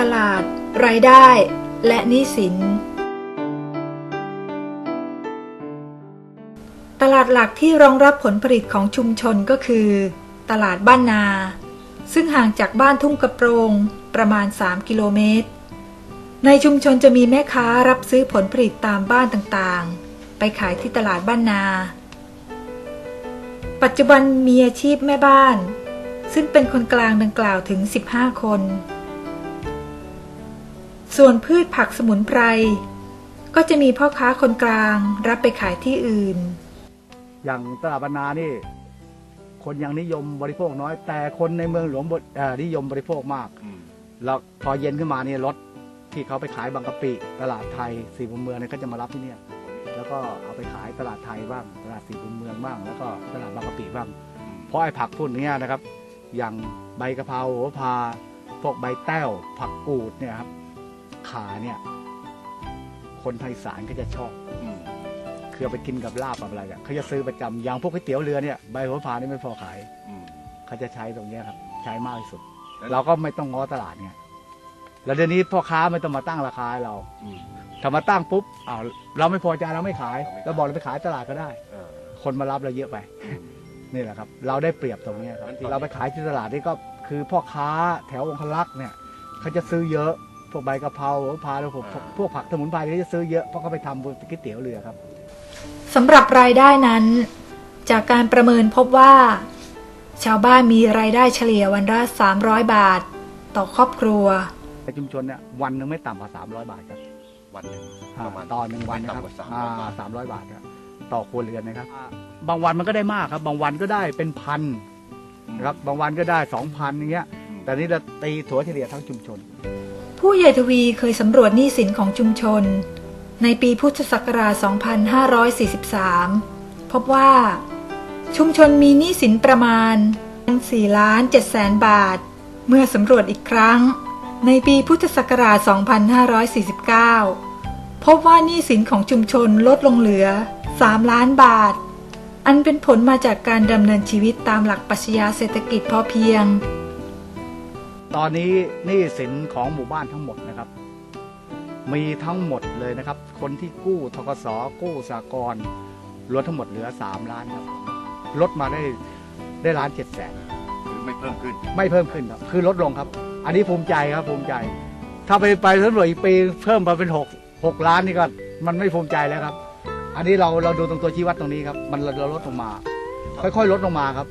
ตลาด รายได้ และหนี้สิน ตลาดหลักที่รองรับผลผลิตของชุมชนก็คือ ตลาดบ้านนา ซึ่งห่างจากบ้านทุ่งกระโปรงประมาณ 3 กิโลเมตร ในชุมชนจะมีแม่ค้ารับซื้อผลผลิตตามบ้านต่างๆ ไปขายที่ตลาดบ้านนา ปัจจุบันมีอาชีพแม่บ้านซึ่งเป็นคนกลางดังกล่าวถึง 15 คน ส่วนพืชผักสมุนไพร ก็จะมีพ่อค้าคนกลางรับไปขายที่อื่น อย่างตลาดบรรนานี่ คนยังนิยมบริโภคน้อย แต่คนในเมืองหลวงบเอ่อนิยมบริโภคมาก แล้วพอเย็นขึ้นมาเนี่ยรถที่เขาไปขายบางกะปิตลาดไทยสี่มุมเมืองเนี่ยเขาจะมารับที่เนี่ย แล้วก็เอาไปขายตลาดไทยบ้างตลาดสี่มุมเมืองบ้างแล้วก็ตลาดบางกะปิบ้าง เพราะไอ้ผักพวกเนี้ยนะครับ อย่างใบกะเพราโหระพาพวกใบแต้วผักกูดเนี่ยครับ ขาเนี่ย คนไทยสารก็จะชอบคือเอาไปกินกับลาบกับอะไรอะเขาจะซื้อประจำอย่างพวกก๋วยเตี๋ยวเรือเนี่ยใบโหระพานี่ไม่พอขาย เขาจะใช้ตรงเนี้ยครับ ใช้มากที่สุด แล้ว เราก็ไม่ต้องง้อตลาดไงแล้วเดี๋ยวนี้พ่อค้าไม่ต้องมาตั้งราคาให้เราถ้ามาตั้งปุ๊บอ้าวเราไม่พอใจเราไม่ขายเราบอกเราไปขายตลาดก็ได้ คนมารับเราเยอะไป นี่แหละครับ เราได้เปรียบตรงเนี้ยครับงั้นตอนนี้เราไปขายที่ตลาดนี่ก็คือพ่อค้าแถวองคลักษ์เนี่ยเขาจะซื้อเยอะ พวกใบกะเพราโหระพาแล้วพวกพวกผักสมุนไพรเขาจะซื้อเยอะเพราะเขาไปทำบนก๋วยเตี๋ยวเรือครับสำหรับรายได้นั้น จากการประเมินพบว่า ชาวบ้านมีรายได้เฉลี่ยวันละ300 บาท ต่อครอบครัวในชุมชนเนี่ยวันหนึงไม่ต่ำกว่า300 บาทครับวันหนึ่งอ่าประมาณต่อหนึ่งวันนะครับไม่ต่ำกว่า300บาทสามร้อยบาทครับต่อครัวเรือนนะครับอ่าบางวันมันก็ได้มากครับ บางวันก็ได้เป็นพันนะครับบางวันก็ได้สองพันอย่างเงี้ย แต่นี่เราตีถัวเฉลี่ยทั้งชุมชน ผู้ใหญ่ทวีเคยสำรวจหนี้สินของชุมชน ในปีพุทธศักราช 2543 พบว่า ชุมชนมีหนี้สินประมาณ 4 ล้าน7แสนบาท เมื่อสำรวจอีกครั้ง ในปีพุทธศักราช 2549 พบว่าหนี้สินของชุมชนลดลงเหลือ 3 ล้านบาท อันเป็นผลมาจากการดำเนินชีวิตตามหลักปรัชญาเศรษฐกิจพอเพียง ตอนนี้หนี้สินของหมู่บ้านทั้งหมดนะครับ มีทั้งหมดเลยนะครับ คนที่กู้ทกสกู้สากลรวมทั้งหมดเหลือ 3 ล้านครับลดมาได้ได้ล้านเจ็ดแสนคือไม่เพิ่มขึ้น ไม่เพิ่มขึ้นครับ คือลดลงครับ อันนี้ภูมิใจครับภูมิใจ ถ้าไปไปสำรวจอีกปีเพิ่มมาเป็นหกหกล้านนี่ก็มันไม่ภูมิใจแล้วครับ อันนี้เราเราดูตรงตัวชี้วัดตรงนี้ครับ มันเราลดลงมา ค่อยๆ ลดลงมาครับ